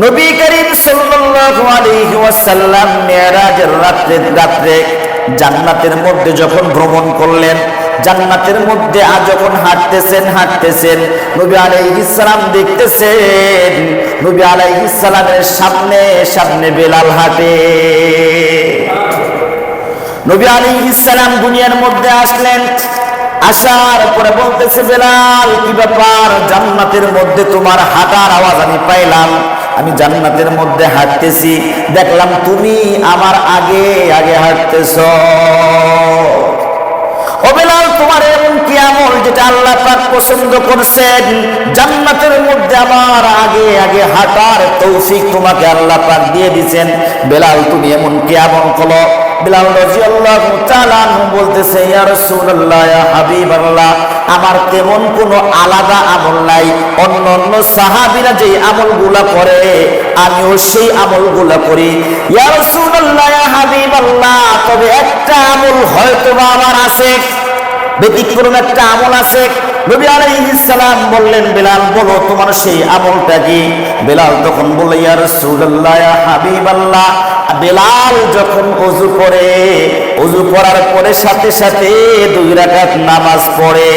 নবী করিম সাল্লাল্লাহু আলাইহি ওয়াসাল্লাম মেরাজের রাত্রে রাত্রে জান্নাতের মধ্যে যখন ভ্রমণ করলেন, জান্নাতের মধ্যে আজ যখন হাঁটতেছেন হাঁটতেছেন, নবী আলাইহিস সালাম দেখতেছেন, নবী আলাইহিস সালামের সামনে সামনে বেলাল হাঁটে। নবী আলাইহিস সালাম দুনিয়ার মধ্যে আসলেন, আসার পরে বলতেছে, বেলাল, কি ব্যাপার? জান্নাতের মধ্যে তোমার হাঁটার আওয়াজ আমি পাইলাম। আমি জান্নাতের মধ্যে হাঁটতেছি, দেখলাম তুমি আমার আগে আগে হাঁটতেছ। ও বেলাল তোমার এমন কি আমল যেটা আল্লাহ পাক পছন্দ করছেন? জান্নাতের মধ্যে আমার আগে আগে হাঁটার তৌফিক তোমাকে আল্লাহ পাক দিয়ে দিছেন বেলাল, তুমি এমন কি আমল করো? বিলাল রাদিয়াল্লাহু তাআলা বলতেছে, ইয়া রাসূলুল্লাহ, ইয়া হাবিবাল্লাহ, আমার তেমন কোনো আলাদা আমল নাই। অন্য অন্য সাহাবীরা যেই আমলগুলা করে, আমিও সেই আমলগুলা করি। ইয়া রাসূলুল্লাহ, ইয়া হাবিবাল্লাহ, তবে একটা আমল হয়তো আমার আছে। ব্যতিক্রম একটা আমল আছে। নবী আলাইহিস সালাম বললেন, বেলাল, বলো তোমার সেই আমলটা কি? বেলাল তখন বলল, ইয়া রাসূলুল্লাহ, ইয়া হাবিবাল্লাহ বেলাল যখন অজু করে, অজু করার পরে সাথে সাথে দুই রাকাত নামাজ পড়ে।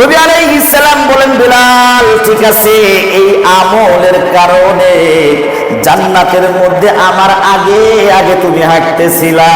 নবী আলাইহিস সালাম বলেন, বিলাল, ঠিক আছে, এই আমলের কারণে জান্নাতের মধ্যে আমার আগে আগে তুমি হাঁটতেছিলা।